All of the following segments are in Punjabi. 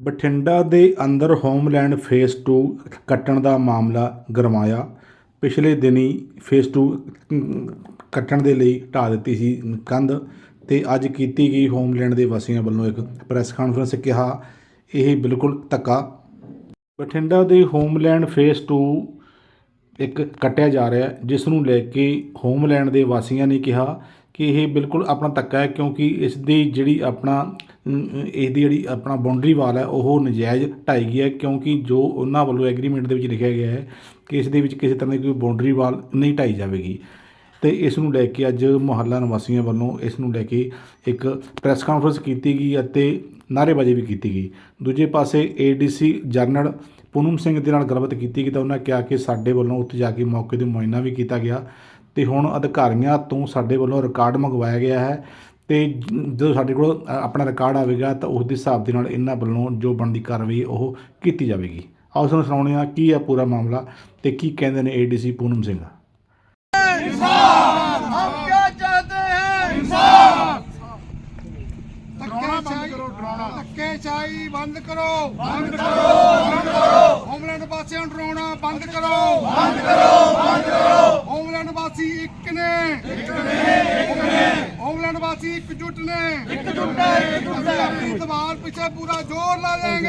ਬਠਿੰਡਾ ਦੇ ਅੰਦਰ ਹੋਮਲੈਂਡ ਫੇਸ 2 ਕੱਟਣ ਦਾ ਮਾਮਲਾ ਗਰਮਾਇਆ। ਪਿਛਲੇ ਦਿਨੀ ਫੇਸ 2 ਕੱਟਣ ਦੇ ਲਈ ਢਾਹ ਦਿੱਤੀ ਸੀ ਕੰਧ ਤੇ ਅੱਜ ਕੀਤੀ ਗਈ ਹੋਮਲੈਂਡ ਦੇ ਵਾਸੀਆਂ ਵੱਲੋਂ ਇੱਕ ਪ੍ਰੈਸ ਕਾਨਫਰੰਸ ਕਿਹਾ, ਇਹ ਬਿਲਕੁਲ ਧੱਕਾ। ਬਠਿੰਡਾ ਦੇ ਹੋਮਲੈਂਡ ਫੇਸ 2 ਇੱਕ ਕੱਟਿਆ ਜਾ ਰਿਹਾ ਜਿਸ ਨੂੰ ਲੈ ਕੇ ਹੋਮਲੈਂਡ ਦੇ ਵਾਸੀਆਂ ਨੇ ਕਿਹਾ ਕਿ ਇਹ ਬਿਲਕੁਲ ਆਪਣਾ ਧੱਕਾ ਹੈ, ਕਿਉਂਕਿ ਇਸ ਦੀ ਜਿਹੜੀ ਆਪਣਾ ਇਹਦੀ ਜਿਹੜੀ ਆਪਣਾ ਬਾਉਂਡਰੀ ਵਾਲ ਹੈ, ਉਹ ਨਜਾਇਜ਼ ਢਾਈ ਗਈ ਹੈ, ਕਿਉਂਕਿ ਜੋ ਉਹਨਾਂ ਵੱਲੋਂ ਐਗਰੀਮੈਂਟ ਦੇ ਵਿੱਚ ਲਿਖਿਆ ਗਿਆ ਹੈ ਕਿ ਇਸ ਦੇ ਵਿੱਚ ਕਿਸੇ ਤਰ੍ਹਾਂ ਦੀ ਕੋਈ ਬਾਉਂਡਰੀ ਵਾਲ ਨਹੀਂ ਢਾਈ ਜਾਵੇਗੀ। ਤੇ ਇਸ ਨੂੰ ਲੈ ਕੇ ਅੱਜ ਮੁਹੱਲਾ ਨਿਵਾਸੀਆਂ ਵੱਲੋਂ ਇਸ ਨੂੰ ਲੈ ਕੇ ਇੱਕ ਪ੍ਰੈਸ ਕਾਨਫਰੰਸ ਕੀਤੀ ਗਈ ਅਤੇ ਨਾਅਰੇਬਾਜ਼ੀ ਵੀ ਕੀਤੀ ਗਈ। ਦੂਜੇ ਪਾਸੇ ਏਡੀਸੀ ਜਨਰਲ ਪੂਨਮ ਸਿੰਘ ਦੇ ਨਾਲ ਗੱਲਬਾਤ ਕੀਤੀ ਗਈ ਤਾਂ ਉਹਨਾਂ ਕਿਹਾ ਕਿ ਸਾਡੇ ਵੱਲੋਂ ਉੱਥੇ ਜਾ ਕੇ ਮੌਕੇ ਤੇ ਮੁਆਇਨਾ ਵੀ ਕੀਤਾ ਗਿਆ ਤੇ ਹੁਣ ਅਧਿਕਾਰੀਆਂ ਤੋਂ ਸਾਡੇ ਵੱਲੋਂ ਰਿਕਾਰਡ ਮੰਗਵਾਇਆ ਗਿਆ ਹੈ ਤੇ ਜਦੋਂ ਸਾਡੇ ਕੋਲ ਆਪਣਾ ਰਿਕਾਰਡ ਆਵੇਗਾ ਤਾਂ ਉਸ ਦੇ ਹਿਸਾਬ ਦੇ ਨਾਲ ਇਹਨਾਂ ਵੱਲੋਂ ਜੋ ਬਣਦੀ ਕਾਰਵਾਈ ਉਹ ਕੀਤੀ ਜਾਵੇਗੀ ਆਓ ਸਾਨੂੰ ਸੁਣਾਉਂਦੇ ਹਾਂ ਕੀ ਹੈ ਪੂਰਾ ਮਾਮਲਾ ਤੇ ਕੀ ਕਹਿੰਦੇ ਨੇ ਏਡੀਸੀ ਪੂਨਮ ਸਿੰਘ ਬੰਦ ਕਰੋ ਬੰਦ ਕਰੋ ਹੋਮਲੈਂਡ ਵਾਸੀ ਇੱਕ ਨੇ ਇੱਕ ਨੇ ਇੱਕ ਨੇ ਹੋਮਲੈਂਡ ਵਾਸੀ ਇਕਜੁੱਟ ਨੇ। ਇਕਜੁੱਟ ਹੈ ਇਕਜੁੱਟ ਹੈ। ਆਪਣੀ ਦੀਵਾਰ ਪਿੱਛੇ ਪੂਰਾ ਜ਼ੋਰ ਲਾ ਦੇਂਗੇ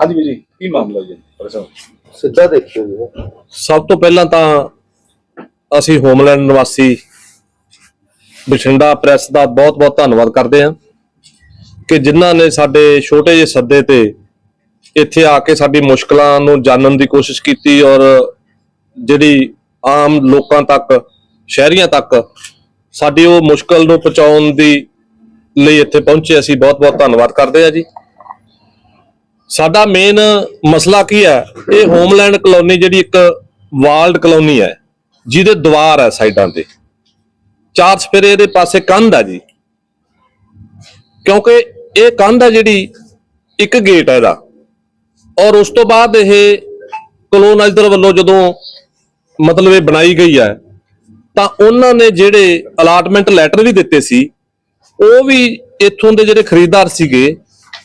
ਹਾਂਜੀ ਵੀਰ ਜੀ ਕੀ ਮਾਮਲਾ ਜੀ? ਸਿੱਧਾ ਦੇਖਿਓ ਜੀ। ਸਭ ਤੋਂ ਪਹਿਲਾਂ ਤਾਂ ਅਸੀਂ ਹੋਮਲੈਂਡ ਨਿਵਾਸੀ ਬਠਿੰਡਾ ਪ੍ਰੈਸ ਦਾ ਬਹੁਤ-ਬਹੁਤ ਧੰਨਵਾਦ ਕਰਦੇ ਹਾਂ ਕਿ ਜਿਨ੍ਹਾਂ ਨੇ ਸਾਡੇ ਛੋਟੇ ਜਿਹੇ ਸੱਦੇ ਤੇ ਇੱਥੇ ਆ ਕੇ ਸਾਡੀ ਮੁਸ਼ਕਲਾਂ ਨੂੰ ਜਾਣਨ ਦੀ ਕੋਸ਼ਿਸ਼ ਕੀਤੀ ਔਰ ਜਿਹੜੀ ਆਮ ਲੋਕਾਂ ਤੱਕ ਸ਼ਹਿਰੀਆਂ ਤੱਕ ਸਾਡੀ ਉਹ ਮੁਸ਼ਕਲ ਨੂੰ ਪਹੁੰਚਾਉਣ ਦੀ ਲਈ ਇੱਥੇ ਪਹੁੰਚੇ ਅਸੀਂ ਬਹੁਤ-ਬਹੁਤ ਧੰਨਵਾਦ ਕਰਦੇ ਹਾਂ ਜੀ। ਸਾਡਾ ਮੇਨ ਮਸਲਾ ਕੀ ਹੈ? ਇਹ ਹੋਮਲੈਂਡ ਕਲੋਨੀ ਜਿਹੜੀ ਇੱਕ ਵਾਲਡ ਕਲੋਨੀ ਹੈ, ਜਿਹਦੇ ਦੀਵਾਰ ਹੈ ਸਾਈਡਾਂ ਤੇ। ਚਾਰ ਸਫੇਰੇ ਇਹਦੇ ਪਾਸੇ ਕੰਧ ਹੈ ਜੀ। ਕਿਉਂਕਿ ਇਹ ਕੰਧ ਹੈ ਜਿਹੜੀ ਇੱਕ ਗੇਟ ਹੈ ਇਹਦਾ। ਔਰ ਉਸ ਤੋਂ ਬਾਅਦ ਇਹ ਕਲੋਨਾਈਜ਼ਰ ਵੱਲੋਂ ਜਦੋਂ ਮਤਲਬ ਇਹ ਬਣਾਈ ਗਈ ਹੈ ਤਾਂ ਉਹਨਾਂ ਨੇ ਜਿਹੜੇ ਅਲਾਟਮੈਂਟ ਲੈਟਰ ਵੀ ਦਿੱਤੇ ਸੀ, ਉਹ ਵੀ ਇੱਥੋਂ ਦੇ ਜਿਹੜੇ ਖਰੀਦਦਾਰ ਸੀਗੇ,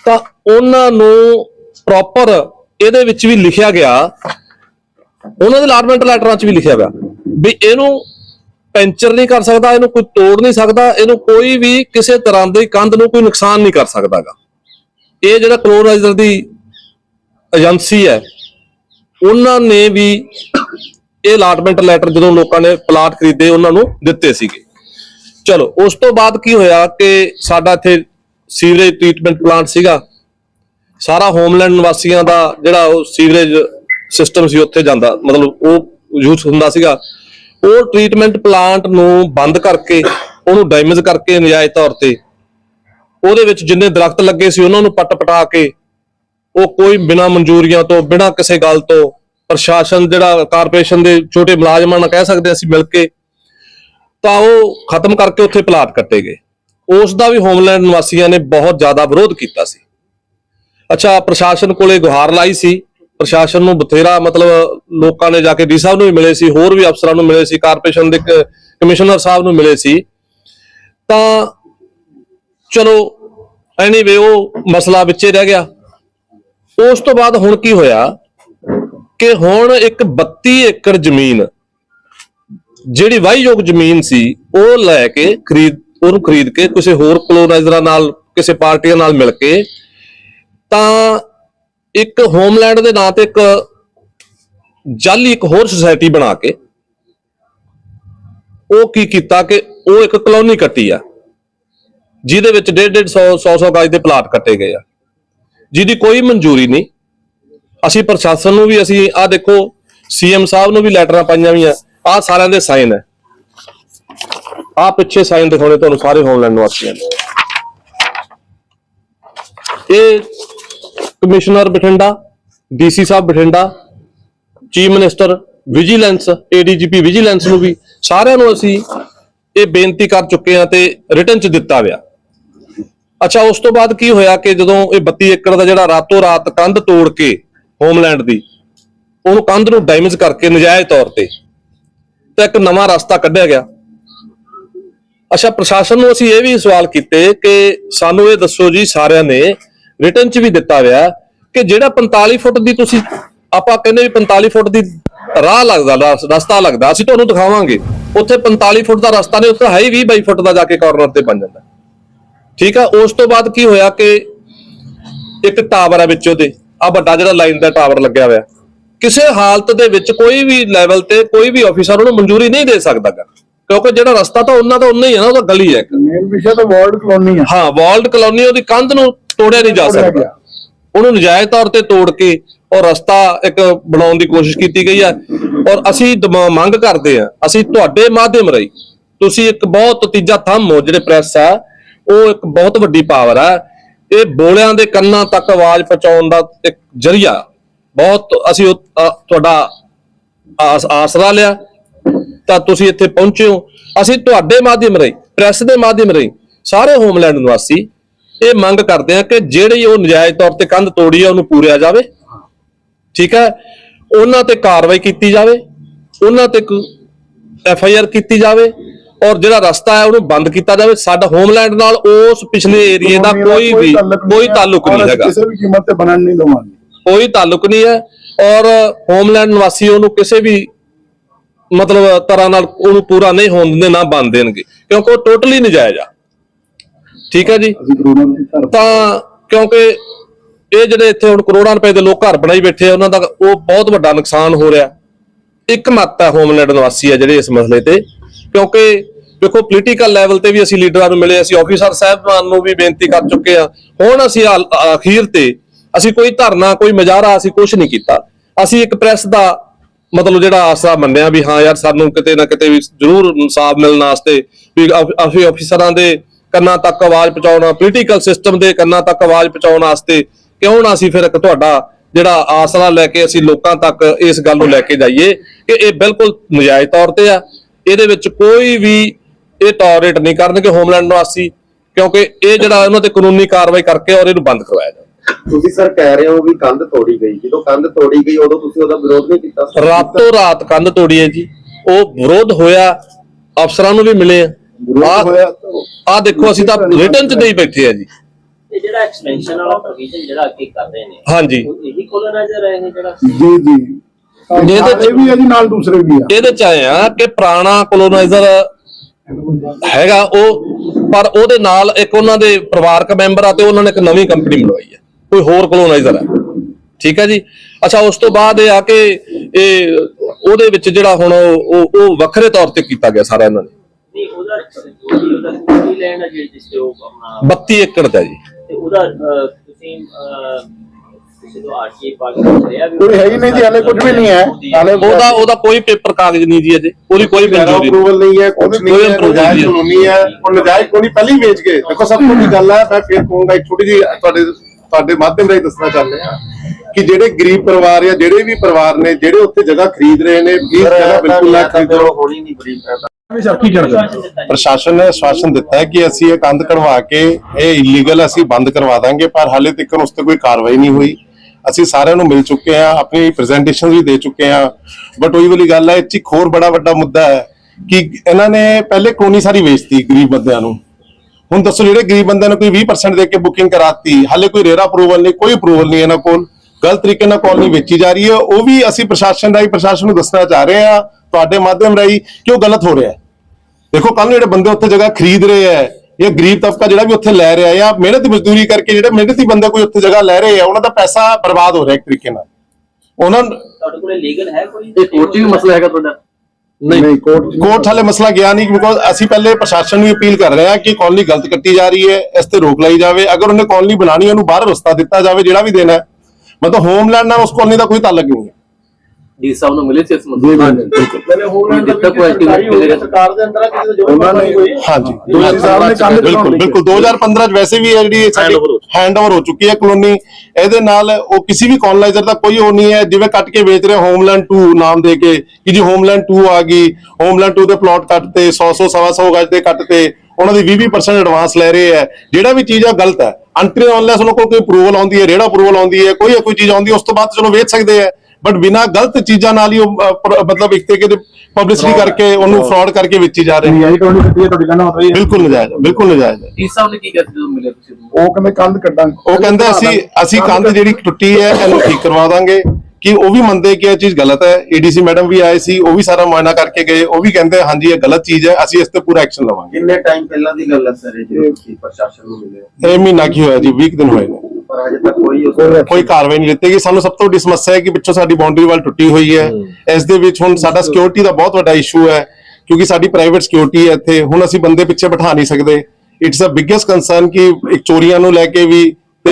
ਤਾਂ ਉਹਨਾਂ ਨੂੰ ਪ੍ਰੋਪਰ ਇਹਦੇ ਵਿੱਚ ਵੀ ਲਿਖਿਆ ਗਿਆ, ਉਹਨਾਂ ਦੇ ਅਲਾਟਮੈਂਟ ਲੈਟਰਾਂ 'ਚ ਵੀ ਲਿਖਿਆ ਗਿਆ ਵੀ ਇਹਨੂੰ ਪੈਂਚਰ ਨਹੀਂ ਕਰ ਸਕਦਾ, ਇਹਨੂੰ ਕੋਈ ਤੋੜ ਨਹੀਂ ਸਕਦਾ, ਇਹਨੂੰ ਕੋਈ ਵੀ ਕਿਸੇ ਤਰ੍ਹਾਂ ਦੀ ਕੰਧ ਨੂੰ ਕੋਈ ਨੁਕਸਾਨ ਨਹੀਂ ਕਰ ਸਕਦਾਗਾ। ਇਹ ਜਿਹੜਾ ਕਲੋਰਾਈਜ਼ਰ ਦੀ ਏਜੰਸੀ ਹੈ, ਉਹਨਾਂ ਨੇ ਵੀ ਇਹ ਅਲਾਟਮੈਂਟ ਲੈਟਰ ਜਦੋਂ ਲੋਕਾਂ ਨੇ ਪਲਾਟ ਖਰੀਦੇ, ਉਹਨਾਂ ਨੂੰ ਦਿੱਤੇ ਸੀਗੇ। ਚਲੋ, ਉਸ ਤੋਂ ਬਾਅਦ ਕੀ ਹੋਇਆ ਕਿ ਸਾਡਾ ਇੱਥੇ ਸੀਵਰੇਜ ਟ੍ਰੀਟਮੈਂਟ ਪਲਾਂਟ ਸੀਗਾ। ਸਾਰਾ ਹੋਮਲੈਂਡ ਨਿਵਾਸੀਆਂ ਦਾ ਜਿਹੜਾ ਉਹ ਸੀਵਰੇਜ ਸਿਸਟਮ ਸੀ, ਉੱਥੇ ਜਾਂਦਾ, ਮਤਲਬ ਉਹ ਯੂਜ਼ ਹੁੰਦਾ ਸੀਗਾ। ਉਹ ਟ੍ਰੀਟਮੈਂਟ ਪਲਾਂਟ ਨੂੰ ਬੰਦ ਕਰਕੇ, ਉਹਨੂੰ ਡੈਮੇਜ ਕਰਕੇ ਨਜਾਇਜ਼ ਤੌਰ ਤੇ, ਉਹਦੇ ਵਿੱਚ ਜਿੰਨੇ ਦਰਖਤ ਲੱਗੇ ਸੀ, ਉਹਨਾਂ ਨੂੰ ਪੱਟ ਪਟਾ ਕੇ, ਉਹ ਕੋਈ ਬਿਨਾ ਮਨਜ਼ੂਰੀਆਂ ਤੋਂ, ਬਿਨਾ ਕਿਸੇ ਗੱਲ ਤੋਂ ਪ੍ਰਸ਼ਾਸਨ ਜਿਹੜਾ ਕਾਰਪੋਰੇਸ਼ਨ ਦੇ ਛੋਟੇ ਮੁਲਾਜ਼ਮਾਂ ਨਾਲ ਕਹਿ ਸਕਦੇ ਅਸੀਂ ਮਿਲ ਕੇ, ਤਾਂ ਉਹ ਖਤਮ ਕਰਕੇ ਉੱਥੇ ਪਲਾਟ ਕੱਟੇ ਗਏ। ਉਸ ਦਾ ਵੀ ਹੋਮਲੈਂਡ ਨਿਵਾਸੀਆਂ ਨੇ ਬਹੁਤ ਜ਼ਿਆਦਾ ਵਿਰੋਧ ਕੀਤਾ ਸੀ। ਅੱਛਾ, ਪ੍ਰਸ਼ਾਸਨ ਕੋਲੇ ਗੁਹਾਰ ਲਾਈ ਸੀ। ਪ੍ਰਸ਼ਾਸਨ ਨੂੰ ਬਥੇਰਾ ਮਤਲਬ ਲੋਕਾਂ ਨੇ ਜਾ ਕੇ ਡੀ ਸਾਹਿਬ ਨੂੰ ਵੀ ਮਿਲੇ ਸੀ, ਹੋਰ ਵੀ ਅਫਸਰਾਂ ਨੂੰ ਮਿਲੇ ਸੀ, ਕਾਰਪੋਰੇਸ਼ਨ ਦੇ ਕ- ਕਮਿਸ਼ਨਰ ਸਾਹਿਬ ਨੂੰ ਮਿਲੇ ਸੀ। ਤਾਂ ਚਲੋ ਐਨੀਵੇ ਉਹ ਮਸਲਾ ਵਿੱਚੇ ਰਹਿ ਗਿਆ। ਉਸ ਤੋਂ ਬਾਅਦ ਹੁਣ ਕੀ ਹੋਇਆ? ਕਿ ਹੁਣ ਇੱਕ 32 ਏਕੜ ਜ਼ਮੀਨ, ਜਿਹੜੀ ਵਾਹੀਯੋਗ ਜ਼ਮੀਨ ਸੀ, ਉਹ ਲੈ ਕੇ ਖਰੀਦ, ਉਹਨੂੰ ਖਰੀਦ ਕੇ ਕਿਸੇ ਹੋਰ ਕਲੋਨਾਈਜ਼ਰਾਂ ਨਾਲ, ਕਿਸੇ ਪਾਰਟੀਆਂ ਨਾਲ ਮਿਲ ਕੇ, ਤਾਂ ਇੱਕ ਹੋਮਲੈਂਡ ਦੇ ਨਾਂ ਤੇ ਇੱਕ ਜਾਲੀ, ਇੱਕ ਹੋਰ ਸੁਸਾਇਟੀ ਬਣਾ ਕੇ, ਉਹ ਕੀ ਕੀਤਾ ਕਿ ਉਹ ਇੱਕ ਕਲੋਨੀ ਕੱਟੀ ਆ, ਜਿਹਦੇ ਵਿੱਚ 1.5 100 100 ਗਜ ਦੇ ਪਲਾਟ ਕੱਟੇ ਗਏ ਆ, ਜਿਹਦੀ ਕੋਈ ਮਨਜ਼ੂਰੀ ਨਹੀਂ ਅਸੀਂ ਪ੍ਰਸ਼ਾਸਨ ਨੂੰ ਵੀ ਅਸੀਂ ਆਹ ਦੇਖੋ, ਸੀਐਮ ਸਾਹਿਬ ਨੂੰ ਵੀ ਲੈਟਰਾਂ ਪਾਈਆਂ ਵੀ ਆ ਆਹ ਸਾਰਿਆਂ ਦੇ ਸਾਈਨ ਹੈ। ਆਹ ਪਿੱਛੇ ਸਾਈਨ ਦਿਖਾਉਣੇ ਤੁਹਾਨੂੰ ਸਾਰੇ ਹੋਮਲੈਂਡ ਨਿਵਾਸੀਆਂ ਦੇ। ਇਹ ਕਮਿਸ਼ਨਰ ਬਠਿੰਡਾ, ਡੀਸੀ ਸਾਹਿਬ Bathinda, chief minister vigilance ADGP vigilance ਨੂੰ ਵੀ ਸਾਰਿਆਂ ਨੂੰ ਅਸੀਂ ਇਹ ਬੇਨਤੀ ਕਰ ਚੁੱਕੇ ਹਾਂ ਤੇ ਰਿਟਰਨ ਚ ਦਿੱਤਾ ਹੋਇਆ। ਅੱਛਾ, ਉਸ ਤੋਂ ਬਾਅਦ ਕੀ ਹੋਇਆ ਕਿ ਜਦੋਂ ਇਹ 32 ਏਕੜ ਦਾ ਜਿਹੜਾ ਰਾਤੋਂ ਰਾਤ ਕੰਧ ਤੋੜ ਕੇ ਹੋਮਲੈਂਡ ਦੀ ਉਹ ਕੰਧ ਨੂੰ ਡੈਮੇਜ ਕਰਕੇ ਨਜਾਇਜ਼ ਤੌਰ ਤੇ ਤਾਂ ਇੱਕ ਨਵਾਂ ਰਸਤਾ ਕੱਢਿਆ ਗਿਆ। ਅੱਛਾ, ਪ੍ਰਸ਼ਾਸਨ ਨੂੰ ਅਸੀਂ ਇਹ ਵੀ ਸਵਾਲ ਕੀਤੇ ਕਿ ਸਾਨੂੰ ਇਹ ਦੱਸੋ ਜੀ ਸਾਰਿਆਂ ਨੇ ਰਿਟਰਨ 'ਚ ਵੀ ਦਿੱਤਾ ਹੋਇਆ ਕਿ ਜਿਹੜਾ 45 ਫੁੱਟ ਦੀ ਤੁਸੀਂ, ਆਪਾਂ ਕਹਿੰਦੇ ਵੀ 45 ਫੁੱਟ ਦੀ ਰਾਹ ਲੱਗਦਾ ਰਸਤਾ ਲੱਗਦਾ, ਅਸੀਂ ਤੁਹਾਨੂੰ ਦਿਖਾਵਾਂਗੇ। ਉੱਥੇ 45 ਫੁੱਟ ਦਾ ਰਸਤਾ ਨਹੀਂ, ਉੱਥੇ ਹੈ ਹੀ 20 22 ਫੁੱਟ ਦਾ ਜਾ ਕੇ ਕਾਰਨਰ ਤੇ ਬਣ ਜਾਂਦਾ। ਠੀਕ ਆ, ਉਸ ਤੋਂ ਬਾਅਦ ਕੀ ਹੋਇਆ ਕਿ ਇੱਕ ਟਾਵਰ ਹੈ ਵਿੱਚ ਉਹਦੇ ਆ ਵੱਡਾ ਜਿਹੜਾ ਲਾਈਨ ਦਾ ਟਾਵਰ ਲੱਗਿਆ ਹੋਇਆ। ਕਿਸੇ ਹਾਲਤ ਦੇ ਵਿੱਚ ਕੋਈ ਵੀ ਲੈਵਲ ਤੇ ਕੋਈ ਵੀ ਆਫੀਸਰ ਉਹਨੂੰ ਮਨਜ਼ੂਰੀ ਨਹੀਂ ਦੇ ਸਕਦਾ ਗਾ ਕਿਉਂਕਿ ਜਿਹੜਾ ਰਸਤਾ ਤਾਂ ਉਹਨਾਂ ਦਾ ਉਹਨਾਂ ਹੀ ਹੈ ਨਾ ਉਹਦਾ ਗਲੀ ਹੈ ਇੱਕ। ਮੇਨ ਵਿਸ਼ਾ ਤਾਂ ਵਾਰਡ ਕਲੋਨੀ ਆ। ਹਾਂ ਵਾਲਡ ਕਲੋਨੀ ਉਹਦੀ ਕੰਧ ਨੂੰ ਤੋੜਿਆ ਨਹੀਂ ਜਾ ਸਕਦਾ। ਉਹਨੂੰ ਨਜਾਇਜ਼ ਤੌਰ ਤੇ ਤੋੜ ਕੇ ਔਰ ਰਸਤਾ ਇੱਕ ਬਣਾਉਣ ਦੀ ਕੋਸ਼ਿਸ਼ ਕੀਤੀ ਗਈ ਹੈ ਔਰ ਅਸੀਂ ਮੰਗ ਕਰਦੇ ਹਾਂ ਅਸੀਂ ਤੁਹਾਡੇ ਮਾਧਿਅਮ ਰਾਹੀਂ ਤੁਸੀਂ ਇੱਕ ਬਹੁਤ ਤੀਜਾ ਥੰਮ ਹੋ ਜਿਹੜੇ ਪ੍ਰੈਸ ਆ ਉਹ ਇੱਕ ਬਹੁਤ ਵੱਡੀ ਪਾਵਰ ਆ। ਇਹ ਬੋਲਿਆਂ ਦੇ ਕੰਨਾਂ ਤੱਕ ਆਵਾਜ਼ ਪਹੁੰਚਾਉਣ ਦਾ ਇੱਕ ਜਰੀਆ ਬਹੁਤ ਅਸੀਂ ਤੁਹਾਡਾ ਆਸਰਾ ਲਿਆ। ਤਾਂ ਤੁਸੀਂ ਇੱਥੇ ਪਹੁੰਚੇ ਹੋ। ਅਸੀਂ ਤੁਹਾਡੇ ਮਾਧਿਅਮ ਰਾਹੀਂ, ਪ੍ਰੈਸ ਦੇ ਮਾਧਿਅਮ ਰਾਹੀਂ ਸਾਰੇ ਹੋਮਲੈਂਡ ਨਿਵਾਸੀ ਇਹ ਮੰਗ ਕਰਦੇ ਆ ਕਿ ਜਿਹੜੀ ਉਹ ਨਜਾਇਜ਼ ਤੌਰ ਤੇ ਕੰਧ ਤੋੜੀ ਆ, ਉਹਨੂੰ ਪੂਰਿਆ ਜਾਵੇ। ਠੀਕ ਹੈ? ਉਹਨਾਂ ਤੇ ਕਾਰਵਾਈ ਕੀਤੀ ਜਾਵੇ। ਉਹਨਾਂ ਤੇ ਐਫ ਆਈ ਆਰ ਕੀਤੀ ਜਾਵੇ। ਔਰ ਜਿਹੜਾ ਰਸਤਾ ਹੈ ਉਹਨੂੰ ਬੰਦ ਕੀਤਾ ਜਾਵੇ। ਸਾਡਾ ਹੋਮਲੈਂਡ ਨਾਲ ਉਸ ਪਿਛਲੇ ਏਰੀਏ ਦਾ ਕੋਈ ਵੀ ਕੋਈ ਤਾਲੁਕ ਨਹੀਂ ਹੈਗਾ। ਕਿਸੇ ਵੀ ਕੀਮਤ ਤੇ ਬਣਨ ਨਹੀਂ ਦਵਾਂਗੇ। ਕੋਈ ਤਾਲੁਕ ਨਹੀਂ ਹੈ। ਔਰ ਹੋਮਲੈਂਡ ਨਿਵਾਸੀ ਉਹਨੂੰ ਕਿਸੇ ਵੀ ਮਤਲਬ ਤਰ੍ਹਾਂ ਨਾਲ ਉਹਨੂੰ ਪੂਰਾ ਨਹੀਂ ਹੋਣ ਦਿੰਦੇ ਨਾ ਬਣ ਦੇਣਗੇ। ਕਿਉਂਕਿ ਉਹ ਟੋਟਲੀ ਨਜਾਇਜ਼ ਆ। ਠੀਕ ਹੈ ਜੀ? ਤਾਂ ਕਿਉਂਕਿ ਇਹ ਜਿਹੜੇ ਇੱਥੇ ਹੁਣ ਕਰੋੜਾਂ ਰੁਪਏ ਦੇ ਲੋਕ ਘਰ ਬਣਾਈ ਬੈਠੇ ਆ ਉਹਨਾਂ ਦਾ ਉਹ ਬਹੁਤ ਵੱਡਾ ਨੁਕਸਾਨ ਹੋ ਰਿਹਾ। ਇੱਕ ਮਤ ਹੈ ਹੋਮਲੈਂਡ ਨਿਵਾਸੀ ਆ ਜਿਹੜੇ ਇਸ ਮਸਲੇ ਤੇ। ਕਿਉਂਕਿ ਦੇਖੋ ਪੋਲੀਟੀਕਲ ਲੈਵਲ ਤੇ ਵੀ ਅਸੀਂ ਲੀਡਰਾਂ ਨੂੰ ਮਿਲੇ, ਅਸੀਂ ਆਫੀਸਰ ਸਾਹਿਬਾਨ ਨੂੰ ਵੀ ਬੇਨਤੀ ਕਰ ਚੁੱਕੇ ਆ ਹੁਣ ਅਸੀਂ ਅਖੀਰ ਤੇ ਅਸੀਂ ਕੋਈ ਧਰਨਾ, ਕੋਈ ਮਜ਼ਾਰਾ ਅਸੀਂ ਕੁਝ ਨਹੀਂ ਕੀਤਾ। ਅਸੀਂ ਇੱਕ ਪ੍ਰੈਸ ਦਾ ਮਤਲਬ ਜਿਹੜਾ ਆਸਰਾ ਮੰਨਿਆ ਵੀ ਹਾਂ ਯਾਰ ਸਾਨੂੰ ਕਿਤੇ ਨਾ ਕਿਤੇ ਵੀ ਜ਼ਰੂਰ ਇਨਸਾਫ ਮਿਲਣ ਵਾਸਤੇ ਵੀ ਅਸੀਂ ਆਫੀਸਰਾਂ ਦੇ ਕੰਨਾਂ ਤੱਕ ਆਵਾਜ਼ ਪਹੁੰਚਾਉਣਾ ਪੋਲੀਟੀਕਲ ਸਿਸਟਮ ਦੇ ਕੰਨਾਂ ਤੱਕ ਆਵਾਜ਼ ਪਹੁੰਚਾਉਣ ਵਾਸਤੇ ਕਿਉਂ ਨਾ ਅਸੀਂ ਫਿਰ ਇੱਕ ਤੁਹਾਡਾ ਜਿਹੜਾ ਆਸਰਾ ਲੈ ਕੇ ਅਸੀਂ ਲੋਕਾਂ ਤੱਕ ਇਸ ਗੱਲ ਨੂੰ ਲੈ ਕੇ ਜਾਈਏ ਕਿ ਇਹ ਬਿਲਕੁਲ ਨਜਾਇਜ਼ ਤੌਰ ਤੇ ਆ। ਇਹਦੇ ਵਿੱਚ ਕੋਈ ਵੀ ਇਹ ਟੋਲਰੇਟ ਨਹੀਂ ਕਰਨਗੇ ਹੋਮਲੈਂਡ ਨਿਵਾਸੀ ਕਿਉਂਕਿ ਇਹ ਜਿਹੜਾ ਉਹਨਾਂ ਤੇ ਕਾਨੂੰਨੀ ਕਾਰਵਾਈ ਕਰਕੇ ਔਰ ਇਹਨੂੰ ਬੰਦ ਕਰਵਾਇਆ ਜਾਵੇ। ਤੁਸੀਂ ਸਰ ਕਹਿ ਰਹੇ ਹੋ ਵੀ ਕੰਧ ਤੋੜੀ ਗਈ। ਜਦੋਂ ਕੰਧ ਤੋੜੀ ਗਈ ਉਦੋਂ ਤੁਸੀਂ ਉਹਦਾ ਵਿਰੋਧ ਨਹੀਂ ਕੀਤਾ ਰਾਤੋਂ ਰਾਤ ਕੰਧ ਤੋੜੀ ਹੈ ਜੀ। ਉਹ ਵਿਰੋਧ ਹੋਇਆ ਅਫਸਰਾਂ ਨੂੰ ਵੀ ਮਿਲੇ ਆ। ਵਿਰੋਧ ਹੋਇਆ ਆ ਦੇਖੋ ਅਸੀਂ ਤਾਂ ਰਿਟਰਨ ਚ ਦੇਈ ਬੈਠੇ ਆ ਜੀ। ਇਹ ਜਿਹੜਾ ਐਕਸਟੈਂਸ਼ਨ ਵਾਲਾ ਪ੍ਰੋਵੀਜ਼ਨ ਜਿਹੜਾ ਅੱਗੇ ਕਰ ਰਹੇ ਨੇ ਹਾਂਜੀ। ਉਹ ਇਹੀ ਕੋਲੋਨਾਈਜ਼ਰ ਹੈ ਜਿਹੜਾ? ਜੀ ਜੀ। ਇਹਦੇ ਚ- ਵੀ ਹੈ ਜੀ ਨਾਲ ਦੂਸਰੇ ਵੀ ਆ। ਇਹਦੇ ਚ ਆਏ ਆ ਕਿ ਪੁਰਾਣਾ ਕੋਲੋਨਾਈਜ਼ਰ ਹੈਗਾ ਉਹ ਪਰ ਉਹਦੇ ਨਾਲ ਇੱਕ ਉਹਨਾਂ ਦੇ ਪਰਿਵਾਰਕ ਮੈਂਬਰ ਆ ਤੇ ਉਹਨਾਂ ਨੇ ਇੱਕ ਨਵੀਂ ਕੰਪਨੀ ਬਣਵਾਈ ਹੈ। ਕੋਈ ਹੋਰ ਕੋਲੋਨਾਈਜ਼ਰ ਹੈ। ਠੀਕ ਹੈ ਜੀ? ਅੱਛਾ ਉਸ ਤੋਂ ਬਾਅਦ ਇਹ ਆ ਕਿ ਇਹ ਉਹਦੇ ਵਿੱਚ ਜਿਹੜਾ ਹੁਣ ਉਹ ਉਹ- ਵੱਖਰੇ ਤੌਰ ਤੇ ਕੀਤਾ ਗਿਆ ਸਾਰਾ ਇਹਨਾਂ ਨੇ। ਨਹੀਂ ਉਹਦਾ ਉਹਦੀ ਉਹਦਾ ਕੋਈ ਲੈਣ ਹੈ ਜਿਹੜੀ ਜਿਸ ਤੇ ਉਹ ਆਪਣਾ 32 ਏਕੜ ਦਾ ਜੀ। ਤੇ ਉਹਦਾ ਤੁਸੀਂ ਅਹ, ਕਿਸੇ ਤੋਂ ਆਰਟੀਏ ਪਾ ਕੇ ਪੁੱਛ ਰਿਹਾ ਵੀ ਕੋਈ ਹੈ ਹੀ ਨਹੀਂ ਜੀ, ਹਾਲੇ ਕੁਝ ਵੀ ਨਹੀਂ ਹੈ। ਹਾਲੇ ਉਹਦਾ ਉਹਦਾ ਕੋਈ ਪੇਪਰ ਕਾਗਜ਼ ਨਹੀਂ ਜੀ ਅਜੇ। ਉਹਦੀ ਕੋਈ ਮਨਜ਼ੂਰੀ ਨਹੀਂ। ਅਪਰੂਵਲ ਨਹੀਂ ਹੈ ਕੁਝ ਕੋਈ ਨਹੀਂ ਹੈ ਨਜਾਇਜ਼। ਕਾਨੂੰਨੀ ਹੈ। ਉਹ ਨਜਾਇਜ਼ ਕਾਨੂੰਨੀ ਪਹਿਲਾਂ ਹੀ ਵੇਚ ਗਏ। ਦੇਖੋ ਸਭ ਤੋਂ ਵੱਡੀ ਗੱਲ ਹੈ ਮੈਂ ਫਿਰ ਕਹੂੰਗਾ ਇੱਕ ਛੋਟੀ ਜੀ ਤੁਹਾਡੇ ਤੁਹਾਡੇ ਮਾਧਿਅਮ ਰਾਹੀਂ ਦੱਸਣਾ ਚਾਹੁੰਦੇ ਆ ਕਿ ਜਿਹੜੇ ਗਰੀਬ ਪਰਿਵਾਰ ਜਾਂ ਜਿਹੜੇ ਵੀ ਪਰਿਵਾਰ ਨੇ ਜਿਹੜੇ ਉੱਥੇ ਜਗ੍ਹਾ ਖਰੀਦ ਰਹੇ ਨੇ ਪਲੀਜ਼ ਜਗ੍ਹਾ ਬਿਲਕੁਲ ਨਾ ਖਰੀਦੋ। ਹੋਣੀ ਨਹੀਂ ਬੜੀ ਪ੍ਰਸ਼ਾਸਨ ਨੇ ਆਸ਼ਵਾਸਨ ਦਿੱਤਾ ਹੈ ਕਿ ਅਸੀਂ ਇਹ ਕੰਧ ਕਢਵਾ ਕੇ ਇਹ ਇਲੀਗਲ ਅਸੀਂ ਬੰਦ ਕਰਵਾ ਦਾਂਗੇ ਪਰ ਹਾਲੇ ਤੱਕ ਉਸ ਤੇ ਕੋਈ ਕਾਰਵਾਈ ਨਹੀਂ ਹੋਈ। ਅਸੀਂ ਸਾਰਿਆਂ ਨੂੰ ਮਿਲ ਚੁੱਕੇ ਹਾਂ, ਆਪਣੀ ਪ੍ਰੈਜੈਂਟੇਸ਼ਨ ਵੀ ਦੇ ਚੁੱਕੇ ਹਾਂ। ਬਟ ਉਹੀ ਵਾਲੀ ਗੱਲ ਹੈ, ਇਹ 'ਚ ਇੱਕ ਹੋਰ ਬੜਾ ਵੱਡਾ ਮੁੱਦਾ ਹੈ ਕਿ ਇਹਨਾਂ ਨੇ ਪਹਿਲੇ ਕਲੋਨੀ ਸਾਰੀ ਵੇਚਤੀ ਗਰੀਬ ਬੰਦਿਆਂ ਨੂੰ। ਹੁਣ ਦੱਸੋ ਜਿਹੜੇ ਗਰੀਬ ਬੰਦਿਆਂ ਨੂੰ ਕੋਈ 20% ਦੇ ਕੇ ਬੁਕਿੰਗ ਕਰਾਤੀ, ਹਾਲੇ ਕੋਈ ਰੇਰਾ ਅਪਰੂਵਲ ਨਹੀਂ, ਕੋਈ ਅਪਰੂਵਲ ਨਹੀਂ ਇਹਨਾਂ ਕੋਲ। ਗਲਤ ਤਰੀਕੇ ਨਾਲ ਕਲੋਨੀ ਵੇਚੀ ਜਾ ਰਹੀ ਹੈ। ਉਹ ਵੀ ਅਸੀਂ ਪ੍ਰਸ਼ਾਸਨ ਰਾਹੀਂ, ਪ੍ਰਸ਼ਾਸਨ ਨੂੰ ਦੱਸਣਾ ਚਾਹ ਰਹੇ ਹਾਂ, ਤੁਹਾਡੇ ਮਾਧਿਅਮ ਰਾਹੀਂ ਕਿ ਉਹ ਗਲਤ ਹੋ ਰਿਹਾ ਹੈ। ਦੇਖੋ ਕੱਲ ਜਿਹੜੇ ਬੰਦੇ ਉੱਥੇ ਜਗ੍ਹਾ ਖਰੀਦ ਰਹੇ ਹੈ ਜਾਂ ਗਰੀਬ ਤਬਕਾ ਜਿਹੜਾ ਵੀ ਉੱਥੇ ਲੈ ਰਿਹਾ ਜਾਂ ਮਿਹਨਤ ਮਜ਼ਦੂਰੀ ਕਰਕੇ ਜਿਹੜੇ ਮਿਹਨਤੀ ਬੰਦੇ ਕੋਈ ਉੱਥੇ ਜਗ੍ਹਾ ਲੈ ਰਹੇ ਆ ਉਹਨਾਂ ਦਾ ਪੈਸਾ ਬਰਬਾਦ ਹੋ ਰਿਹਾ ਇੱਕ ਤਰੀਕੇ ਨਾਲ। ਉਹਨਾਂ ਤੁਹਾਡੇ ਕੋਲੇ ਲੀਗਲ ਹੈ ਕੋਈ? ਇਹ ਕੋਰਟ ਵੀ ਮਸਲਾ ਹੈਗਾ ਤੁਹਾਡਾ? ਨਹੀਂ ਕੋਰਟ ਕੋਰਟ ਹਾਲੇ ਮਸਲਾ ਗਿਆ ਨਹੀਂ ਬਿਕੋਜ਼ ਅਸੀਂ ਪਹਿਲੇ ਪ੍ਰਸ਼ਾਸਨ ਨੂੰ ਅਪੀਲ ਕਰ ਰਹੇ ਹਾਂ ਕਿ ਕਾਲਨੀ ਗਲਤ ਕੱਟੀ ਜਾ ਰਹੀ ਹੈ ਇਸ ਤੇ ਰੋਕ ਲਾਈ ਜਾਵੇ। ਅਗਰ ਉਹਨੇ ਕਾਲਨੀ ਬਣਾਣੀ ਉਹਨੂੰ ਬਾਹਰ ਰਸਤਾ ਦਿੱਤਾ ਜਾਵੇ ਜਿਹੜਾ ਵੀ ਦੇਣਾ ਹੈ। ਮਤਲਬ ਹੋਮਲੈਂਡ ਨਾਲ ਉਸ ਕਾਲਨੀ ਦਾ ਕੋਈ ਤਾਲੁਕ ਨਹੀਂ ਹੈ। ਡੀ ਸਾਹਿਬ ਨੂੰ ਮਿਲੇ ਸੀ ਇਸ ਮਸਲੇ ਬਿਲਕੁਲ। ਦਿੱਤਾ ਕੋਈ ਐਕਟੀਵਿਟੀ ਸਰਕਾਰ ਦੇ ਅੰਦਰ ਕਿਸੇ ਦੇ ਉਹਨਾਂ ਨੇ ਹਾਂਜੀ। ਦੋਸ਼ੀ ਸਾਹਿਬ ਨੇ ਕੰਧ ਬਿਲਕੁਲ ਬਿਲਕੁਲ 2015 ਚ ਵੈਸੇ ਵੀ ਇਹ ਜਿਹੜੀ ਸਾਡੀ ਹੈਂਡਓਵਰ ਹੋ। ਚੁੱਕੀ ਹੈ ਕਲੋਨੀ। ਇਹਦੇ ਨਾਲ ਉਹ ਕਿਸੇ ਵੀ ਕਲੋਨਾਈਜ਼ਰ ਦਾ ਕੋਈ ਉਹ ਨਹੀਂ ਹੈ। ਜਿਵੇਂ ਕੱਟ ਕੇ ਵੇਚ ਰਹੇ ਹੋਮਲੈਂਡ 2 ਨਾਮ ਦੇ ਕੇ ਕਿ ਜੀ ਹੋਮਲੈਂਡ 2 ਆ ਗਈ। ਹੋਮਲੈਂਡ 2 ਦੇ ਪਲਾਟ ਕੱਟਤੇ 100 100 ਸਵਾ 100 ਗਜ ਦੇ ਕੱਟਤੇ। ਉਹਨਾਂ ਦੀ 20% ਐਡਵਾਂਸ ਲੈ ਰਹੇ ਹੈ। ਜਿਹੜਾ ਵੀ ਚੀਜ਼ ਆ ਗਲਤ ਹੈ। ਅੰਟਰੀ ਅਨਲੈਸ ਉਹਨਾਂ ਕੋਲ ਕੋਈ ਅਪਰੂਵਲ ਆਉਂਦੀ ਹੈ ਰੇੜਾ ਅਪਰੂਵਲ ਆਉਂਦੀ ਹੈ ਕੋਈ ਕੋਈ ਚੀਜ਼ ਆਉਂਦੀ ਹੈ ਉਸ ਤੋਂ ਬਾਅਦ ਚਲੋ ਵੇਚ ਸਕਦੇ ਹੈ। ਬਟ ਬਿਨਾਂ ਗਲਤ ਚੀਜ਼ਾਂ ਨਾਲ ਹੀ ਉਹ ਪਰ- ਮਤਲਬ ਇੱਕ ਤਰੀਕੇ ਦੇ ਪਬਲਿਸਿਟੀ ਕਰਕੇ ਉਹਨੂੰ ਫਰਾਡ ਕਰਕੇ ਵੇਚੀ ਜਾ ਰਹੀ ਹੈ। ਨਜਾਇਜ਼ ਕਲੋਨੀ ਕੱਟੀ ਹੈ ਤੁਹਾਡੀ ਕਹਿਣਾ ਮਤਲਬ ਇਹ ਹੈ। ਬਿਲਕੁਲ ਨਜਾਇਜ਼ ਹੈ, ਬਿਲਕੁਲ ਨਜਾਇਜ਼ ਹੈ। ਡੀ ਸਾਹਿਬ ਨੇ ਕੀ ਕਿਹਾ ਸੀ ਜਦੋਂ ਮਿਲੇ ਤੁਸੀਂ? ਉਹ ਕਹਿੰਦੇ ਕੰਧ ਕੱਢਾਂਗੇ। ਉਹ ਕਹਿੰਦੇ ਅਸੀਂ ਅਸੀਂ ਕੰਧ ਜਿਹੜੀ ਟੁੱਟੀ ਹੈ ਇਹਨੂੰ ਠੀਕ ਕਰਵਾ ਦਾਂਗੇ। ਕਿ ਉਹ ਵੀ ਮੰਨਦੇ ਕਿ ਇਹ ਚੀਜ਼ ਗਲਤ ਹੈ। ਏਡੀਸੀ ਮੈਡਮ ਵੀ ਆਏ ਸੀ ਉਹ ਵੀ ਸਾਰਾ ਮੁਆਇਨਾ ਕਰਕੇ ਗਏ। ਉਹ ਵੀ ਕਹਿੰਦੇ ਹਾਂਜੀ ਇਹ ਗਲਤ ਚੀਜ਼ ਹੈ ਅਸੀਂ ਇਸ ਤੇ ਪੂਰਾ ਐਕਸ਼ਨ ਲਵਾਂਗੇ। ਕਿੰਨੇ ਟਾਈਮ ਪਹਿਲਾਂ ਦੀ ਗੱਲ ਹੈ ਸਰ ਇਹ ਤੁਸੀਂ ਪ੍ਰਸ਼ਾਸਨ ਨੂੰ ਮਿਲੇ ਇਹ ਮਹੀਨਾ ਕੀ ਹੋਇਆ ਜੀ? 20 ਦਿਨ ਹੋਏ ਨੇ। ਪਰ ਅਜੇ ਤੱਕ ਕੋਈ ਉਸ ਕੋਈ ਕਾਰਵਾਈ ਨਹੀਂ ਲਿੱਤੀ ਗਈ। ਸਾਨੂੰ ਸਭ ਤੋਂ ਵੱਡੀ ਸਮੱਸਿਆ ਹੈ ਕਿ ਪਿੱਛੋਂ ਸਾਡੀ ਬਾਉਂਡਰੀ ਵਾਲ ਟੁੱਟੀ ਹੋਈ ਹੈ। ਇਸ ਦੇ ਵਿੱਚ ਹੁਣ ਸਾਡਾ ਸਿਕਿਉਰਿਟੀ ਦਾ ਬਹੁਤ ਵੱਡਾ ਇਸ਼ੂ ਹੈ ਕਿਉਂਕਿ ਸਾਡੀ ਪ੍ਰਾਈਵੇਟ ਸਿਕਿਉਰਿਟੀ ਹੈ ਇੱਥੇ। ਹੁਣ ਅਸੀਂ ਬੰਦੇ ਪਿੱਛੇ ਬਿਠਾ ਨਹੀਂ ਸਕਦੇ। ਇਟਸ ਅ ਬਿਗੇਸਟ ਕੰਸਰਨ ਕਿ ਇੱਕ ਚੋਰੀਆਂ ਨੂੰ ਲੈ ਕੇ ਵੀ ਤੇ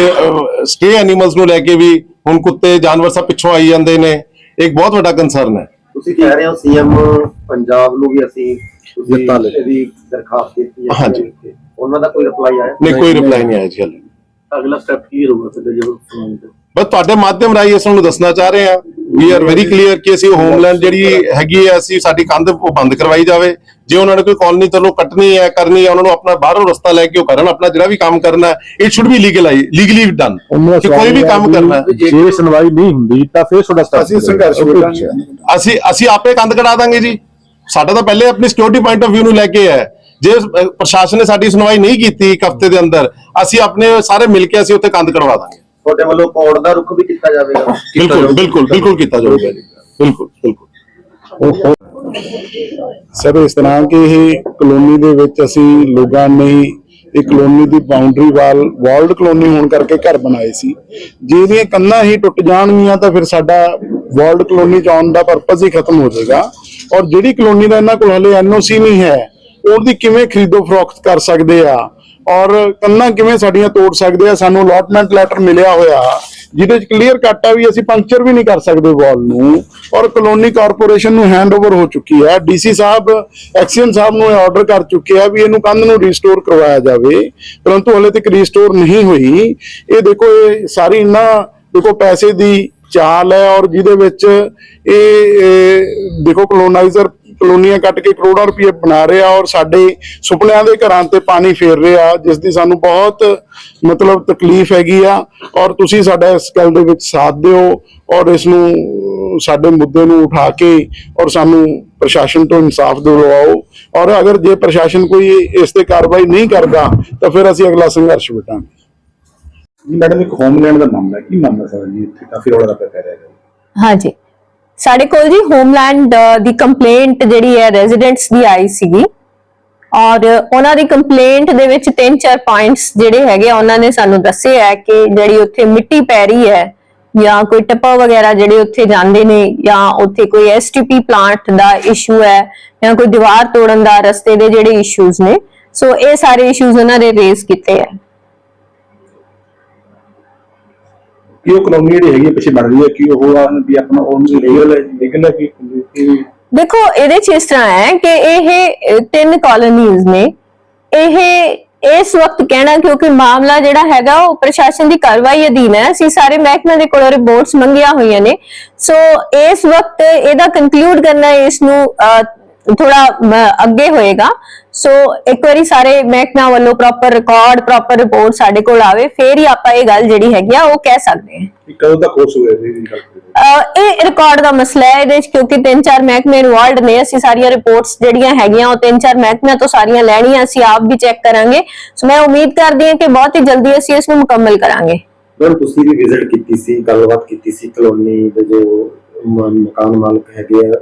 ਸਟੇ ਐਨੀਮਲਸ ਨੂੰ ਲੈ ਕੇ ਵੀ ਹੁਣ ਕੁੱਤੇ ਜਾਨਵਰ ਸਭ ਪਿੱਛੋਂ ਆਈ ਜਾਂਦੇ ਨੇ। ਇੱਕ ਬਹੁਤ ਵੱਡਾ ਕੰਸਰਨ ਹੈ। ਤੁਸੀਂ ਕਹਿ ਰਹੇ ਹੋ ਸੀਐਮ ਪੰਜਾਬ ਨੂੰ ਵੀ ਅਸੀਂ ਦਿੱਤਾ ਲੈ। ਇਹਦੀ ਦਰਖਾਸਤ ਦਿੱਤੀ ਹੈ। ਹਾਂਜੀ। ਉਹਨਾਂ ਦਾ ਕੋਈ ਰਿਪਲਾਈ ਆਇਆ? ਨਹੀਂ ਕੋਈ ਰਿਪਲਾਈ ਨਹੀਂ ਆਇਆ ਜੀ ਹਾਲੇ। ਅਗਲਾ ਸਟੈਪ ਕੀ ਰਹੂਗਾ ਫਿਰ ਜਦੋਂ ਸੁਣਾਉਂਗੇ ਤਾਂ? ਬਸ ਤੁਹਾਡੇ ਮਾਧਿਅਮ ਰਾਹੀਂ ਅਸੀਂ ਨੂੰ ਦੱਸਣਾ ਚਾਹ ਰਹੇ ਹਾਂ। ਵੀ ਆਰ ਵੈਰੀ ਕਲੀਅਰ ਕਿ ਅਸੀਂ ਹੋਮਲੈਂਡ ਜਿਹੜੀ ਹੈਗੀ ਹੈ ਅਸੀਂ ਸਾਡੀ ਕੰਧ ਉਹ ਬੰਦ ਕਰਵਾਈ ਜਾਵੇ। ਜੇ ਉਹਨਾਂ ਨੇ ਕੋਈ ਕਾਲਨੀ ਚਲੋ ਕੱਟਣੀ ਹੈ ਕਰਨੀ ਹੈ ਉਹਨਾਂ ਨੂੰ ਆਪਣਾ ਬਾਹਰੋਂ ਰਸਤਾ ਲੈ ਕੇ ਉਹ ਕਰਨ ਆਪਣਾ ਜਿਹੜਾ ਵੀ ਕੰਮ ਕਰਨਾ ਹੈ it should be legally legally done ਕਿ ਕੋਈ ਵੀ ਕੰਮ ਕਰਨਾ ਜੇ ਸੁਣਵਾਈ ਨਹੀਂ ਹੁੰਦੀ ਤਾਂ ਫਿਰ ਤੁਹਾਡਾ step ਅਸੀਂ ਸੰਘਰਸ਼ ਕਰਾਂਗੇ। ਅਸੀਂ ਅਸੀਂ ਆਪੇ ਕੰਧ ਕਢਾ ਦਾਂਗੇ ਜੀ। ਸਾਡਾ ਤਾਂ ਪਹਿਲੇ ਆਪਣੀ ਸਿਕਿਉਰਿਟੀ ਪੁਆਇੰਟ ਆਫ View ਨੂੰ ਲੈ ਕੇ ਹੈ। ਜੇ ਪ੍ਰਸ਼ਾਸਨ ਨੇ ਸਾਡੀ ਸੁਣਵਾਈ ਨਹੀਂ ਕੀਤੀ ਇੱਕ ਹਫ਼ਤੇ ਦੇ ਅੰਦਰ ਅਸੀਂ ਆਪਣੇ ਸਾਰੇ ਮਿਲ ਕੇ ਅਸੀਂ ਉੱਥੇ ਕੰਧ ਕਢਵਾ ਦਾਂਗੇ। ਤੁਹਾਡੇ ਵੱਲੋਂ ਕੋਰਟ ਦਾ ਰੁਖ ਵੀ ਕੀਤਾ ਜਾਵੇਗਾ? ਬਿਲਕੁਲ ਬਿਲਕੁਲ ਬਿਲਕੁਲ ਕੀਤਾ ਜਾਊਗਾ ਜੀ। ਬਿਲਕੁਲ ਬਿਲਕੁਲ। ਸਰ ਇਸ ਤਰ੍ਹਾਂ ਕਿ ਇਹ ਕਲੋਨੀ ਦੇ ਵਿੱਚ ਅਸੀਂ ਲੋਕਾਂ ਨੇ ਇਹ ਕਲੋਨੀ ਦੀ ਬਾਉਂਡਰੀ ਵਾਲ ਵਾਲਡ ਕਲੋਨੀ ਹੋਣ ਕਰਕੇ ਘਰ ਬਣਾਏ ਸੀ। ਜੇ ਇਹਦੀਆਂ ਕੰਧਾਂ ਹੀ ਟੁੱਟ ਜਾਣਗੀਆਂ ਤਾਂ ਫਿਰ ਸਾਡਾ ਵਾਲਡ ਕਲੋਨੀ ਚ ਆਉਣ ਦਾ ਪਰਪਸ ਹੀ ਖਤਮ ਹੋ ਜਾਏਗਾ। ਔਰ ਜਿਹੜੀ ਕਲੋਨੀ ਦਾ ਇਹਨਾਂ ਕੋਲ ਹਲੇ ਐਨਓਸੀ ਨਹੀਂ ਹੈ ਉਹਦੀ ਕਿਵੇਂ ਖਰੀਦੋ ਫਰੋਖਤ ਕਰ ਸਕਦੇ ਆ? ਔਰ ਕੰਨਾਂ ਕਿਵੇਂ ਸਾਡੀਆਂ ਤੋੜ ਸਕਦੇ ਆ? ਸਾਨੂੰ ਅਲਾਟਮੈਂਟ ਲੈਟਰ ਮਿਲਿਆ ਹੋਇਆ। ਜਿਹਦੇ ਚ ਕਲੀਅਰ ਕੱਟ ਆ ਵੀ ਅਸੀਂ ਪੰਕਚਰ ਵੀ ਨਹੀਂ ਕਰ ਸਕਦੇ ਵਾਲ ਨੂੰ। ਔਰ ਕਲੋਨੀ ਕਾਰਪੋਰੇਸ਼ਨ ਨੂੰ ਹੈਂਡਓਵਰ ਹੋ ਚੁੱਕੀ ਹੈ। ਡੀਸੀ ਸਾਹਿਬ ਐਕਸੀਅਨ ਸਾਹਿਬ ਨੂੰ ਆਰਡਰ ਕਰ ਚੁੱਕੇ ਆ ਵੀ ਇਹਨੂੰ ਕੰਧ ਨੂੰ ਰੀਸਟੋਰ ਕਰਵਾਇਆ ਜਾਵੇ। ਪਰੰਤੂ ਹਲੇ ਤੱਕ ਰੀਸਟੋਰ ਨਹੀਂ ਹੋਈ। ਇਹ ਦੇਖੋ, ਇਹ ਸਾਰੀ ਇੰਨਾ ਦੇਖੋ, ਪੈਸੇ ਦੀ ਚਾਲ ਹੈ ਔਰ ਜਿਹਦੇ ਵਿੱਚ ਇਹ ਦੇਖੋ ਕਲੋਨਾਈਜ਼ਰ ਕਲੋਨੀਆਂ ਕੱਟ ਕੇ ਕਰੋੜਾਂ ਰੁਪਏ ਬਣਾ ਰਿਹਾ ਔਰ ਸਾਡੇ ਸੁਪਨਿਆਂ ਦੇ ਘਰਾਂ ਤੇ ਪਾਣੀ ਫੇਰ ਰਿਹਾ ਜਿਸ ਦੀ ਸਾਨੂੰ ਬਹੁਤ ਮਤਲਬ ਤਕਲੀਫ ਹੈਗੀ ਆ। ਔਰ ਤੁਸੀਂ ਸਾਡਾ ਇਸ ਗੱਲ ਦੇ ਵਿੱਚ ਸਾਥ ਦਿਓ ਔਰ ਇਸ ਨੂੰ ਸਾਡੇ ਮੁੱਦੇ ਨੂੰ ਉਠਾ ਕੇ ਔਰ ਸਾਨੂੰ ਪ੍ਰਸ਼ਾਸਨ ਤੋਂ ਇਨਸਾਫ ਦਿਲਵਾਓ ਔਰ ਅਗਰ ਜੇ ਪ੍ਰਸ਼ਾਸਨ ਕੋਈ ਇਸ ਤੇ ਕਾਰਵਾਈ ਨਹੀਂ ਕਰਦਾ ਤਾਂ ਫਿਰ ਅਸੀਂ ਅਗਲਾ ਸੰਘਰਸ਼ ਵਿਟਾਂਗੇ। ਮੈਡਮ ਇੱਕ ਹੋਮਲੈਂਡ ਦਾ ਮਾਮਲਾ ਹੈ। ਕੀ ਮਾਮਲਾ ਸਰ? ਜੀ ਇੱਥੇ ਕਾਫੀ ਰੌਲਾ ਪੈ ਰਿਹਾ ਹੈ। ਹਾਂਜੀ। ਸਾਡੇ ਕੋਲ ਜੀ ਹੋਮਲੈਂਡ ਦੀ ਕੰਪਲੇਂਟ ਜਿਹੜੀ ਹੈ ਰੈਜ਼ੀਡੈਂਟਸ ਦੀ ਆਈ ਸੀਗੀ। ਔਰ ਉਹਨਾਂ ਦੀ ਕੰਪਲੇਂਟ ਦੇ ਵਿੱਚ ਤਿੰਨ ਚਾਰ ਪੁਆਇੰਟਸ ਜਿਹੜੇ ਹੈਗੇ ਆ, ਉਹਨਾਂ ਨੇ ਸਾਨੂੰ ਦੱਸੇ ਹੈ ਕਿ ਜਿਹੜੀ ਉੱਥੇ ਮਿੱਟੀ ਪੈ ਰਹੀ ਹੈ ਜਾਂ ਕੋਈ ਟੱਪਾ ਵਗੈਰਾ ਜਿਹੜੇ ਉੱਥੇ ਜਾਂਦੇ ਨੇ ਜਾਂ ਉੱਥੇ ਕੋਈ ਐਸਟੀਪੀ ਪਲਾਂਟ ਦਾ ਇਸ਼ੂ ਹੈ ਜਾਂ ਕੋਈ ਦੀਵਾਰ ਤੋੜਨ ਦਾ ਰਸਤੇ ਦੇ ਜਿਹੜੇ ਇਸ਼ੂਜ਼ ਨੇ। ਸੋ ਇਹ ਸਾਰੇ ਇਸ਼ੂਜ਼ ਉਹਨਾਂ ਨੇ ਰੇਜ਼ ਕੀਤੇ ਹੈ ਕੀ ਉਹ ਕਲੋਨੀ ਜਿਹੜੀ ਹੈਗੀ ਪਿੱਛੇ ਬਣ ਰਹੀ ਹੈ ਕਿ ਉਹ ਆ ਵੀ ਆਪਣਾ ਉਹ ਲੀਗਲ ਹੈ ਲੀਗਲ ਹੈ ਕਿ ਕਿ ਦੇਖੋ ਇਹਦੇ ਚ ਇਸ ਤਰ੍ਹਾਂ ਹੈ ਕਿ ਇਹ ਅਹ, ਤਿੰਨ ਕਾਲੋਨੀਜ਼ ਨੇ। ਇਹ ਇਸ ਵਕਤ ਕਹਿਣਾ ਕਿਉਂਕਿ ਮਾਮਲਾ ਜਿਹੜਾ ਹੈਗਾ ਉਹ ਪ੍ਰਸ਼ਾਸਨ ਦੀ ਕਾਰਵਾਈ ਅਧੀਨ ਹੈ। ਅਸੀਂ ਸਾਰੇ ਮਹਿਕਮੇ ਦੇ ਕੋਲੋਂ ਰਿਪੋਰਟਸ ਮੰਗੀਆਂ ਹੋਈਆਂ ਨੇ। ਸੋ ਇਸ ਵਕਤ ਇਹਦਾ ਕੰਕਲੂਡ ਕਰਨਾ ਇਸ ਨੂੰ ਥੋੜਾ ਅੱਗੇ ਹੋਏਗਾ। ਸੋ ਇੱਕ ਵਾਰੀ ਸਾਰੇ ਮਹਿਕਮਾ ਵੱਲੋਂ ਪ੍ਰੋਪਰ ਰਿਕਾਰਡ ਪ੍ਰੋਪਰ ਰਿਪੋਰਟ ਸਾਡੇ ਕੋਲ ਆਵੇ ਫੇਰ ਹੀ ਆਪਾਂ ਇਹ ਗੱਲ ਜਿਹੜੀ ਹੈਗੀ ਆ ਉਹ ਕਹਿ ਸਕਦੇ ਹਾਂ। ਕਦੋਂ ਦਾ ਕੋਰਸ ਹੋਇਆ ਜੀ ਇਹਦੀ ਗੱਲ ਕਰੀਏ ਅਹ ਇਹ ਰਿਕਾਰਡ ਦਾ ਮਸਲਾ ਹੈ ਇਹਦੇ ਵਿੱਚ ਕਿਉਂਕਿ ਤਿੰਨ ਚਾਰ ਮਹਿਕਮੇ ਇਨਵੋਲਡ ਨੇ ਅਸੀਂ ਸਾਰੀਆਂ ਰਿਪੋਰਟਸ ਜਿਹੜੀਆਂ ਹੈਗੀਆਂ ਉਹ ਤਿੰਨ ਚਾਰ ਮਹਿਕਮਿਆਂ ਤੋਂ ਸਾਰੀਆਂ ਲੈਣੀਆਂ ਅਸੀਂ ਆਪ ਵੀ ਚੈੱਕ ਕਰਾਂਗੇ। ਸੋ ਮੈਂ ਉਮੀਦ ਕਰਦੀ ਹਾਂ ਕਿ ਬਹੁਤ ਹੀ ਜਲਦੀ ਅਸੀਂ ਇਸ ਨੂੰ ਮੁਕੰਮਲ ਕਰਾਂਗੇ। ਮੈਮ ਤੁਸੀਂ ਵੀ ਵਿਜ਼ਿਟ ਕੀਤੀ ਸੀ ਗੱਲਬਾਤ ਕੀਤੀ ਸੀ ਕਲੋਨੀ ਦੇ ਜੋ ਮ- ਮਕਾਨ ਮਾਲਕ ਹੈਗੇ ਆ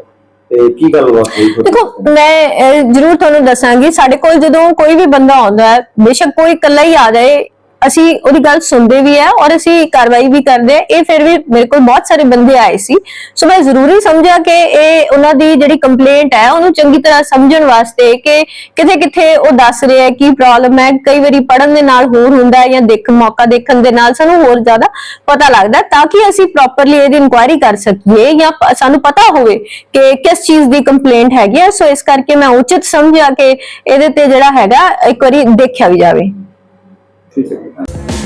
ਤੇ ਕੀ ਗੱਲਬਾਤ ਹੋਈ ਤੁਹਾਡੀ? ਦੇਖੋ ਮੈਂ ਅਹ, ਜ਼ਰੂਰ ਤੁਹਾਨੂੰ ਦੱਸਾਂਗੀ ਸਾਡੇ ਕੋਲ ਜਦੋਂ ਕੋਈ ਵੀ ਬੰਦਾ ਆਉਂਦਾ ਹੈ ਬੇਸ਼ੱਕ ਕੋਈ ਇਕੱਲਾ ਹੀ ਆ ਜਾਏ ਅਸੀਂ ਉਹਦੀ ਗੱਲ ਸੁਣਦੇ ਵੀ ਹੈ ਔਰ ਅਸੀਂ ਕਾਰਵਾਈ ਵੀ ਕਰਦੇ ਹਾਂ ਇਹ ਫਿਰ ਵੀ ਮੇਰੇ ਕੋਲ ਬਹੁਤ ਸਾਰੇ ਬੰਦੇ ਆਏ ਸੀ। ਸੋ ਮੈਂ ਜ਼ਰੂਰੀ ਸਮਝਿਆ ਕਿ ਇਹ ਉਹਨਾਂ ਦੀ ਜਿਹੜੀ ਕੰਪਲੇਂਟ ਹੈ, ਉਹਨੂੰ ਚੰਗੀ ਤਰ੍ਹਾਂ ਸਮਝਣ ਵਾਸਤੇ ਕਿ ਕਿਥੇ ਕਿਥੇ ਉਹ ਦੱਸ ਰਿਹਾ ਹੈ ਕੀ ਪ੍ਰੋਬਲਮ ਹੈ। ਕਈ ਵਾਰੀ ਪੜਨ ਦੇ ਨਾਲ ਹੋਰ ਹੁੰਦਾ ਹੈ ਜਾਂ ਦੇਖ, ਮੌਕਾ ਦੇਖਣ ਦੇ ਨਾਲ ਸਾਨੂੰ ਹੋਰ ਜ਼ਿਆਦਾ ਪਤਾ ਲੱਗਦਾ ਤਾਂ ਕਿ ਅਸੀਂ ਪ੍ਰੋਪਰਲੀ ਇਹਦੀ ਇਨਕੁਆਇਰੀ ਕਰ ਸਕੀਏ ਜਾਂ ਸਾਨੂੰ ਪਤਾ ਹੋਵੇ ਕਿ ਕਿਸ ਚੀਜ਼ ਦੀ ਕੰਪਲੇਂਟ ਹੈਗੀ ਹੈ ਸੋ ਇਸ ਕਰਕੇ ਮੈਂ ਉਚਿਤ ਸਮਝਿਆ ਕਿ ਇਹਦੇ ਤੇ ਜਿਹੜਾ ਹੈਗਾ, ਇੱਕ ਵਾਰੀ ਦੇਖਿਆ ਵੀ ਜਾਵੇ। ਠੀਕ ਹੈ